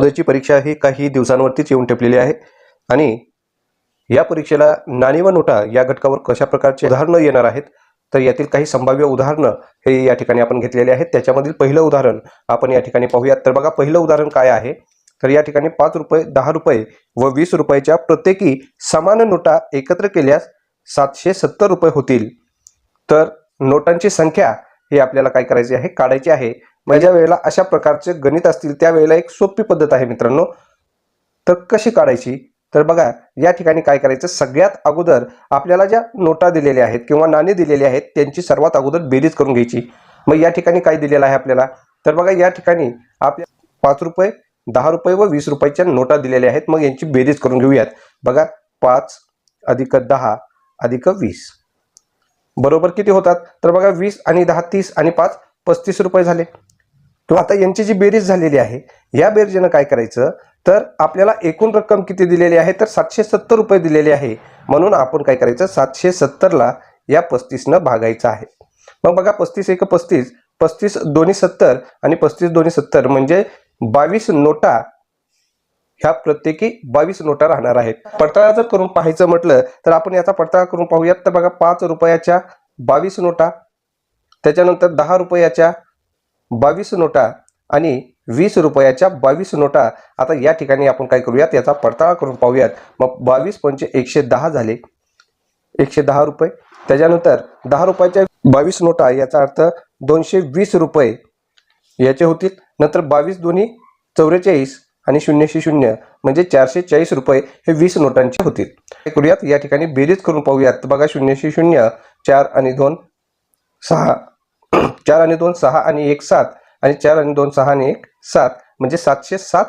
नवोदयाची परीक्षा ही काही दिवसांवरतीच येऊन ठेपलेली आहे. आणि या परीक्षेला नाणी व नोटा या घटकावर कशा प्रकारचे उदाहरणं येणार आहेत तर यातील काही संभाव्य उदाहरणं हे या ठिकाणी आपण घेतलेले आहेत. त्याच्यामधील पहिलं उदाहरण आपण या ठिकाणी पाहूयात. तर बघा पहिलं उदाहरण काय आहे? तर या ठिकाणी पाच रुपये दहा रुपये व वीस रुपयाच्या प्रत्येकी समान नोटा एकत्र केल्यास सातशे सत्तर रुपये होतील. तर नोटांची संख्या ही आपल्याला काय करायची आहे? काढायची आहे. म्हणजे ज्या वेळेला अशा प्रकारचे गणित असतील त्यावेळेला एक सोपी पद्धत आहे मित्रांनो. तर कशी काढायची? तर बघा या ठिकाणी काय करायचं? सगळ्यात अगोदर आपल्याला ज्या नोटा दिलेल्या आहेत किंवा नाणी दिलेली आहेत त्यांची सर्वात अगोदर बेरीज करून घ्यायची. मग या ठिकाणी काय दिलेलं आहे आपल्याला? तर बघा या ठिकाणी आपल्या पाच रुपये दहा रुपये व वीस रुपयाच्या नोटा दिलेल्या आहेत. मग यांची बेरीज करून घेऊयात. बघा पाच अधिक दहा अधिक वीस. बरोबर किती होतात? तर बघा वीस आणि दहा तीस आणि पाच पस्तीस रुपये झाले. तो आता यांची जी बेरीज झालेली आहे या बेरजेनं काय करायचं? तर आपल्याला एकूण रक्कम किती दिलेली आहे? तर सातशे सत्तर रुपये दिलेली आहे. म्हणून आपण काय करायचं? सातशे सत्तरला या पस्तीसनं भागायचं आहे. मग बघा पस्तीस एक पस्तीस पस्तीस दोन्ही सत्तर आणि पस्तीस दोन्ही सत्तर म्हणजे बावीस नोटा ह्या प्रत्येकी बावीस नोटा राहणार आहेत. पडताळा जर करून पाहायचं म्हटलं तर आपण याचा पडताळा करून पाहूयात. तर बघा पाच रुपयाच्या बावीस नोटा त्याच्यानंतर दहा रुपयाच्या बावीस नोटा आणि वीस रुपयाच्या बावीस नोटा आता या ठिकाणी आपण काय करूयात? याचा पडताळा करून पाहूयात. मग बावीस पंचे एकशे दहा झाले. एकशे दहा रुपये. त्याच्यानंतर दहा रुपयाच्या बावीस नोटा याचा अर्थ दोनशे वीस रुपये याचे होतील. नंतर बावीस दोन्ही चौवेचाळीस आणि शून्यशे शून्य म्हणजे चारशे चाळीस रुपये हे वीस नोटांचे होतील. काय करूयात? या ठिकाणी बेरीज करून पाहूयात. बघा शून्यशे शून्य चार आणि दोन सहा. चार आणि दोन सहा आणि एक सात. आणि चार आणि दोन सहा आणि एक सात. म्हणजे सातशे सात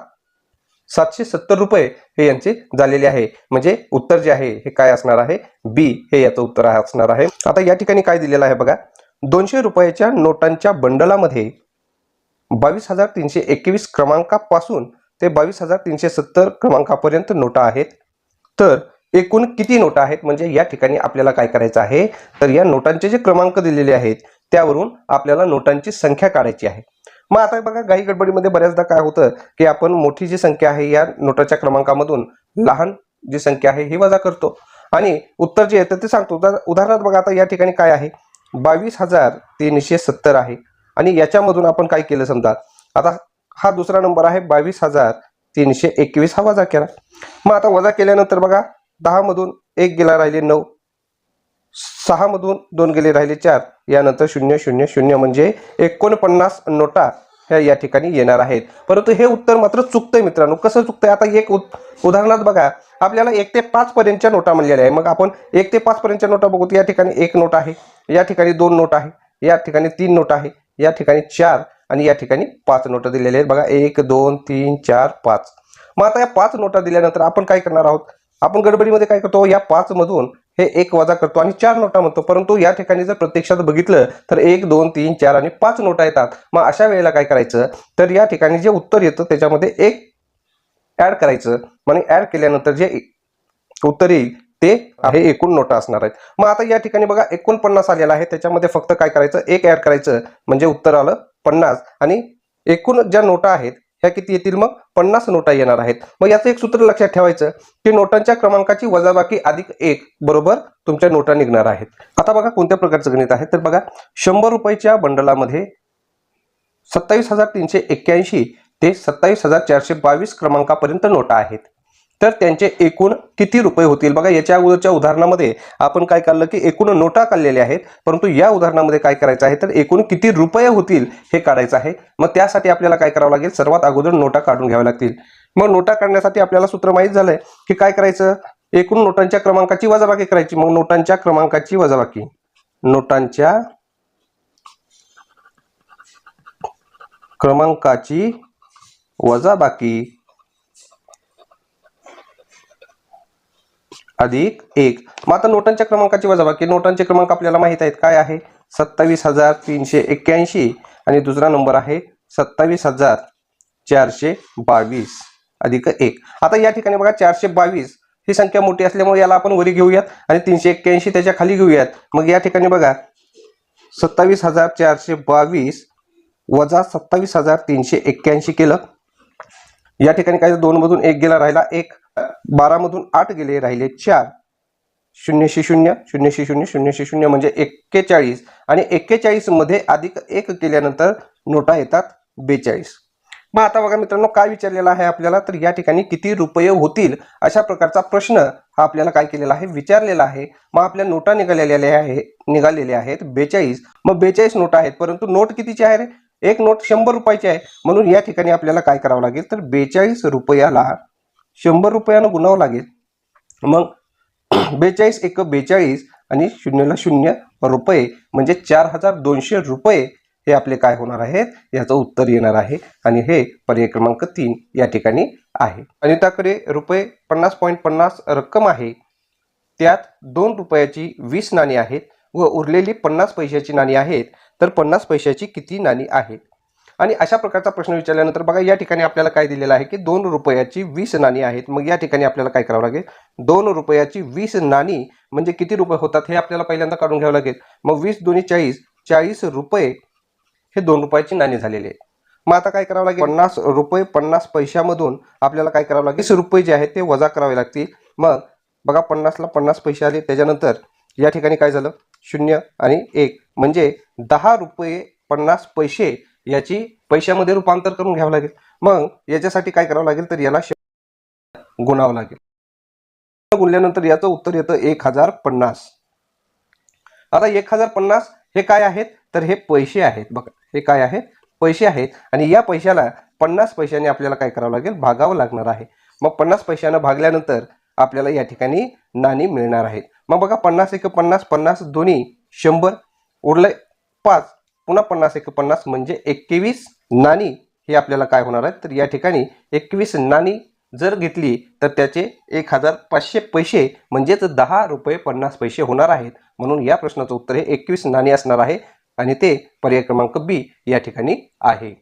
सातशे सत्तर रुपये हे यांचे झालेले आहे. म्हणजे उत्तर जे आहे हे काय असणार आहे? बी हे याचं उत्तर आहे- असणार आहे. आता या ठिकाणी काय दिलेलं आहे बघा. दोनशे रुपयाच्या नोटांच्या बंडलामध्ये बावीस हजार तीनशे एकवीस क्रमांकापासून ते बावीस हजार तीनशे सत्तर क्रमांकापर्यंत नोटा आहेत. तर एकूण किती नोटा आहेत? म्हणजे या ठिकाणी आपल्याला काय करायचं आहे? तर या नोटांचे जे क्रमांक दिलेले आहेत त्यावरून आपल्याला नोटांची संख्या काढायची आहे. मग आता बघा गाई गडबडीमध्ये बऱ्याचदा काय होतं की आपण मोठी जी संख्या आहे या नोटाच्या क्रमांकामधून लहान जी संख्या आहे ही वजा करतो. आणि उत्तर जे येतं ते सांगतो. उदाहरणार्थ बघा आता या ठिकाणी काय आहे? बावीस हजार तीनशे सत्तर आहे. आणि याच्यामधून आपण काय केलं समजा? आता हा दुसरा नंबर आहे बावीस हजार तीनशे एकवीस. हा वजा केला. मग आता वजा केल्यानंतर बघा दहामधून एक गेला राहिले नऊ. सहामधून दोन गेले राहिले चार. यानंतर शून्य शून्य शून्य म्हणजे एकोणपन्नास नोटा ह्या या ठिकाणी येणार आहेत. परंतु हे उत्तर मात्र चुकतंय मित्रांनो. कसं चुकतंय? आता एक उद- उदाहरणार्थ बघा. आपल्याला एक ते पाच पर्यंतच्या नोटा म्हणलेल्या आहे मग आपण एक ते पाच पर्यंतच्या नोटा बघू या ठिकाणी एक नोट आहे. या ठिकाणी दोन नोट आहे. या ठिकाणी तीन नोट आहे. या ठिकाणी चार आणि या ठिकाणी पाच नोटा दिलेल्या आहेत. बघा एक दोन तीन चार पाच. मग आता या पाच नोटा दिल्यानंतर आपण काय करणार आहोत? आपण गडबडीमध्ये काय करतो? या पाचमधून हे एक वजा करतो आणि चार नोटा म्हणतो. परंतु या ठिकाणी जर प्रत्यक्षात बघितलं तर एक दोन तीन चार आणि पाच नोटा येतात. मग अशा वेळेला काय करायचं? तर या ठिकाणी जे उत्तर येतं त्याच्यामध्ये एक ऍड करायचं. म्हणजे ऍड केल्यानंतर जे उत्तर येईल ते आहे एकूण नोटा असणार आहेत. मग आता या ठिकाणी बघा एकोणपन्नास आलेला आहे. त्याच्यामध्ये फक्त काय करायचं? एक ऍड करायचं. म्हणजे उत्तर आलं पन्नास. आणि एकूण ज्या नोटा आहेत ह्या किती येतील मग? पन्नास नोटा येणार आहेत. मग याचं एक सूत्र लक्षात ठेवायचं की नोटांच्या क्रमांकाची वजाबाकी अधिक एक बरोबर तुमच्या नोटा निघणार आहेत. आता बघा कोणत्या प्रकारचं गणित आहे. तर बघा शंभर रुपयाच्या बंडलामध्ये सत्तावीस हजार तीनशे एक्क्याऐंशी ते सत्तावीस हजार चारशे बावीस क्रमांकापर्यंत नोटा आहेत. तर त्यांचे एकूण किती रुपये होतील? बघा याच्या अगोदरच्या उदाहरणामध्ये आपण काय काढलं की एकूण नोटा काढलेल्या आहेत परंतु या उदाहरणामध्ये काय करायचं आहे? तर एकूण किती रुपये होतील हे काढायचं आहे. मग त्यासाठी आपल्याला काय करावं लागेल? सर्वात अगोदर नोटा काढून घ्याव्या लागतील. मग नोटा काढण्यासाठी आपल्याला सूत्र माहीत झालंय की काय करायचं? एकूण नोटांच्या क्रमांकाची वजाबाकी करायची. मग नोटांच्या क्रमांकाची वजाबाकी. नोटांच्या क्रमांकाची वजाबाकी अधिक एक. मग आता नोटांच्या क्रमांकाची वजाबाकी. नोटांचे क्रमांक आपल्याला माहीत आहेत. काय आहे? सत्तावीस हजार तीनशे एक्क्याऐंशी. आणि दुसरा नंबर आहे सत्तावीस हजार चारशे बावीस. अधिक एक. आता या ठिकाणी बघा चारशे बावीस ही संख्या मोठी असल्यामुळे याला आपण वरी घेऊयात आणि तीनशे एक्क्याऐंशी त्याच्याखाली घेऊयात. मग या ठिकाणी बघा सत्तावीस हजार चारशे बावीस वजा सत्तावीस हजार तीनशे एक्क्याऐंशी केलं. या ठिकाणी काय दोनमधून एक गेला राहिला एक. बारा मधून आठ गेले राहिले चार. शून्यशी शून्य शून्यशी शून्य शून्यशी शून्य म्हणजे एक्केचाळीस. आणि एक्केचाळीसमध्ये अधिक एक केल्यानंतर नोटा येतात बेचाळीस. मग आता बघा मित्रांनो काय विचारलेलं आहे आपल्याला? तर या ठिकाणी किती रुपये होतील अशा प्रकारचा प्रश्न हा आपल्याला काय केलेला आहे? विचारलेला आहे. मग आपल्या नोटा निघालेल्या आहे निघालेल्या आहेत बेचाळीस. मग बेचाळीस नोटा आहेत परंतु नोट कितीची आहे रे? एक नोट शंभर रुपयाची आहे. म्हणून या ठिकाणी आपल्याला काय करावं लागेल? तर बेचाळीस रुपयाला शंभर रुपयानं गुणावं लागेल. मग बेचाळीस एक बेचाळीस आणि शून्यला शून्य रुपये म्हणजे चार हजार दोनशे रुपये हे आपले काय होणार आहेत? याचं उत्तर येणार आहे. आणि हे पर्याय क्रमांक तीन या ठिकाणी आहे. अनिताकडे रुपये पन्नास पॉईंट पन्नास रक्कम आहे. त्यात दोन रुपयाची वीस नाणी आहेत व उरलेली पन्नास पैशाची नाणी आहेत. तर पन्नास पैशाची किती नाणी आहेत? आणि अशा प्रकारचा प्रश्न विचारल्यानंतर बघा या ठिकाणी आपल्याला काय दिलेलं आहे की दोन रुपयाची वीस नाणी आहेत. मग या ठिकाणी आपल्याला काय करावं लागेल? दोन रुपयाची वीस नाणी म्हणजे किती रुपये होतात हे आपल्याला पहिल्यांदा काढून घ्यावं लागेल. मग वीस दोन्ही चाळीस चाळीस रुपये हे दोन रुपयाची नाणी झालेली आहे मग आता काय करावं लागेल? पन्नास रुपये पन्नास पैशामधून आपल्याला काय करावं लागेल? वीस रुपये जे आहेत ते वजा करावे लागतील. मग बघा पन्नासला पन्नास पैसे आले. त्याच्यानंतर या ठिकाणी काय झालं? शून्य आणि एक. म्हणजे दहा रुपये पन्नास पैसे याची पैशामध्ये रूपांतर करून घ्यावं लागेल. मग याच्यासाठी काय करावं लागेल? तर याला गुणावं लागेल. गुणल्यानंतर याचं उत्तर येतं एक हजार पन्नास. आता एक हजार पन्नास हे काय आहेत? तर हे पैसे आहेत. बघा हे काय आहेत? पैसे आहेत. आणि या पैशाला पन्नास पैशाने आपल्याला काय करावं लागेल? भागावं लागणार आहे. मग पन्नास पैशानं भागल्यानंतर आपल्याला या ठिकाणी नाणी मिळणार आहेत. मग बघा पन्नास एक पन्नास पन्नास दोन्ही शंभर उरलंय पाच. पुन्हा पन्नास एक पन्नास म्हणजे एकवीस नाणी हे आपल्याला काय होणार आहे तर या ठिकाणी एकवीस नाणी जर घेतली तर त्याचे एक हजार पाचशे पैसे म्हणजेच दहा रुपये पन्नास पैसे होणार आहेत. म्हणून या प्रश्नाचं उत्तर हे एकवीस नाणी असणार आहे आणि ते पर्याय क्रमांक बी या ठिकाणी आहे.